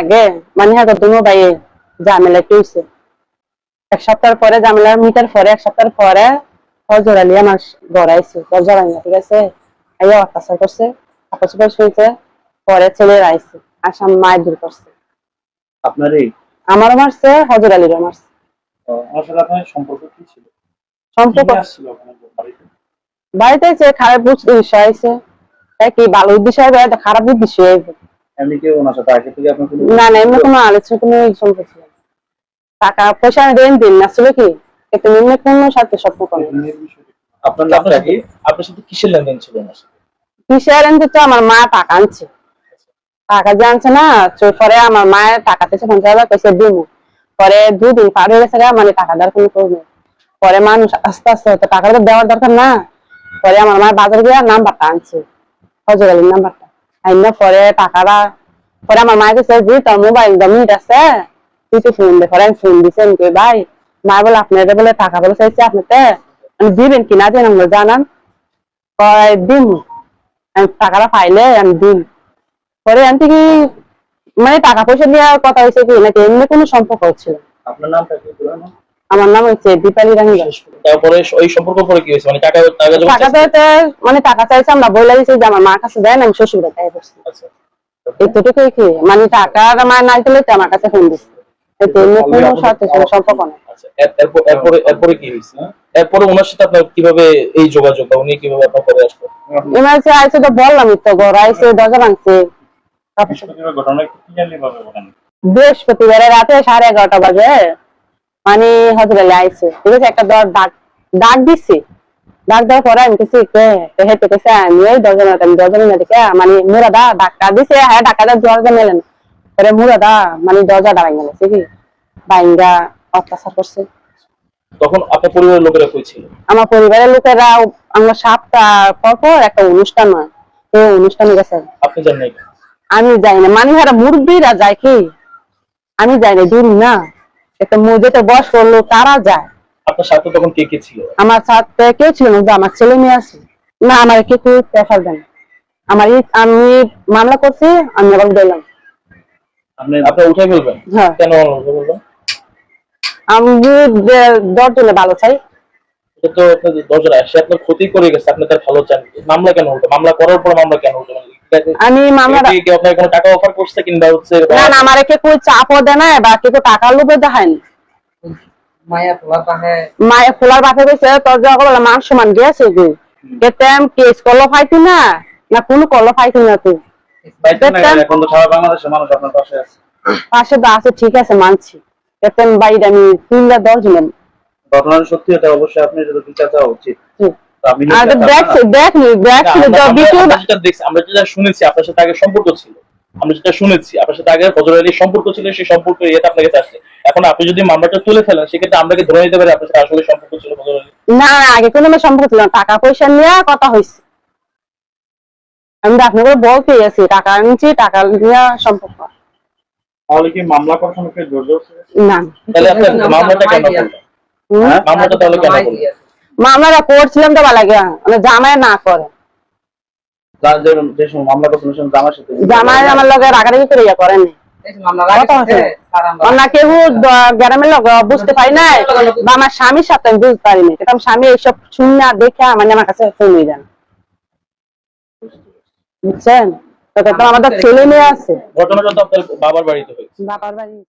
আগে মানে হ্যাঁ দুনো ভাইয়ে ঝামেলা হয়েছে এক সপ্তাহ পরে ঝামেলা মিটার পরে এক সপ্তাহ পরে হজর আলী আমার আলী ঠিক আছে? আইয়া অত্যাচার করছে শুয়েছে পরে ছেলের আইছে আসাম দূর করছে। আমারও মারছে হজর আলীরও মারছে। সম্পর্ক কি ছিল? সম্পর্ক? বাড়িতে? খারাপ আইছে তাই কি ভালো উদ্দেশ্য খারাপ এমনি কি ওনার সাথে? আগে থেকে আপনার কোনো না না এমনি কোনো আলোচনা কোনো সম্পর্ক ছিল টাকা পয়সা দেন দিন আসলে কি? কিন্তু এমনি কোনো সাথে সম্পর্ক নেই। আপনার নামটা কি? আপনার সাথে কিসের লেনদেন ছিল ওনার সাথে? কিসের এনতে তো আমার মা টাকা আনছে। টাকা যে আনছে না তো পরে আমার মায়ের টাকা থেকে পঞ্চাশ হাজার পয়সা দিব পরে দুদিন পার হয়ে গেছে মানে টাকা দেওয়ার কোনো করবে পরে মানুষ আস্তে আস্তে তো টাকা তো দেওয়ার দরকার না। পরে আমার মা বাজার গিয়ে নাম্বারটা আনছে। হজর আলীর নাম্বারটা। আইনা পরে টাকাটা পরে আমার মা কাছে, যে তোর মোবাইল দমিট আছে তুই তো ফোন দে পরে আমি ফোন দিছি আমি কই ভাই মা বলে আপনাদের বলে টাকা বলে চাইছে আপনাতে, আমি দিবেন কিনা দেন আমরা জানান কয় দিন আমি টাকাটা পাইলে আমি দিন পরে আমি থেকে মানে টাকা পয়সা দেওয়ার কথা হয়েছে কি নাকি এমনি কোনো সম্পর্ক হচ্ছিল আপনার নামটা কি? পুরো? আমার নাম হচ্ছে দীপালি রানী দাস। তারপরে ওই সম্পর্ক পরে কি হয়েছে? মানে টাকা টাকা যখন টাকা চাইছে- চাইতে মানে টাকা চাইছে আমরা বলে দিয়েছি যে আমার মার কাছে দেন আমি শ্বশুর বাড়ি করছি আচ্ছা। এতটুকুই কি? মানে টাকা মা নাই তুলে আমার কাছে ফোন দিচ্ছে এতে এমনি কোনো সাথে কোনো সম্পর্ক নেই। আচ্ছা এর- এরপর এরপরে এরপরে কি হয়েছে? এরপরে ওনার সাথে আপনার কীভাবে এই যোগাযোগ বা উনি কীভাবে আপনার পরে আসলো? এমার্জেন্সি আইসে তো বললামই তো ঘর আইসে দরজা ভাঙছে বৃহস্পতিবার ঘটনা কি জানলি ভাবে বলেন? বৃহস্পতিবারে রাতে সাড়ে এগারোটা বাজে। মানে হসপিটালে আইছে ঠিক আছে? একটা দর ডাক ডাক দিছি। ডাক দেওয়ার পরে আমি কিছু হেঁটে কেছে আমি ওই দরজা না আমি দরজা না দেখে মানে মুরাদা ডাক্তার দিছে হ্যাঁ ডাক্তার দরজা মেলেন পরে মুরাদা মানে দরজা দাঁড়াই গেল কি বাইঙ্গা অত্যাচার করছে। তখন আপনার পরিবারের লোকেরা কই ছিল? আমার পরিবারের লোকেরা আমরা সাতটা পর পর একটা অনুষ্ঠান হয়। এই অনুষ্ঠানে গেছে। আপনি জানেন না আমি যাই না। মানে যারা মুরব্বীরা যায় কি? আমি যাই না দূর না। একটা মসজিদে বস করল তারা যায়। আপনার সাথে তখন কে কে ছিল? আমার সাথে কেউ ছিল না আমার ছেলে মেয়ে আছে। না আমার কে কেউ প্রেফার দেন আমার আমি মামলা করছি আমি আবার দিলাম আপনি আপনি উঠে ফেলবেন? হ্যাঁ। কেন উঠে আমি দশ জনে ভালো চাই। এটা তো আপনার সে আপনার ক্ষতি করে গেছে আপনি তার ভালো চান। মামলা কেন উঠে মামলা করার পর মামলা কেন এটা- আমি মামলাটা কি আপনার কোনো টাকা অফার করছে কিংবা হচ্ছে না না আমার কে কেউ চাপও দেয় না বা কেউ টাকা লোভে দেখায় না। মায়া পাহে মায়ে বাপে কইছে তোর যা বলে মান সমান গেছে কেতেম কেস করল ফাইতি না না কোনো ফাইতি না তুই। এখন তো সারা বাংলাদেশের মানুষ আপনার পাশে আছে। পাশে তো আছে ঠিক আছে মানছি। কেতেম বাইরে আমি তিনটা দশ জন ঘটনার সত্যি এটা অবশ্যই আপনি যদি বিচার চাওয়া উচিত। আমরা- আমরা- ভিডিও আমরা যেটা দেখছি আমরা যেটা শুনেছি আপনার সাথে আগে সম্পর্ক ছিল। আমরা যেটা শুনেছি আপনার সাথে আগে ফজর আলীর সম্পর্ক ছিল সেই সম্পর্ক ইয়েটা আপনার কাছে আসছে এখন আপনি যদি মামলাটা তুলে ফেলেন সেক্ষেত্রে আমরা কি ধরে নিতে পারি আপনার সাথে আসলে সম্পর্ক ছিল ফজর আলী না আগে কোনো আমার সম্পর্ক ছিল না। টাকা পয়সা নিয়ে কথা হয়েছে। আমি আপনাকে বলতেই আছি টাকা নিচ্ছি টাকা নিয়ে সম্পর্ক। তাহলে কি মামলা করার সময় জোর জোর না। তাহলে আপনার মামলাটা কেন তাহলে কেন মামলাটা করছিলাম তো ভালো লাগে মানে জামাই না করে। জামাই আমার লগে রাগারাগি ইয়া করেন। কেউ গ্রামের লোক বুঝতে পারি না বা আমার স্বামীর সাথে আমি বুঝতে পারিনি। স্বামী এইসব শুনে দেখে মানে আমার কাছে ফোন যান বুঝছেন? আমাদের ছেলে মেয়ে আছে। ঘটনাটা তো আপনার বাবার বাড়িতে বাবার বাড়ি।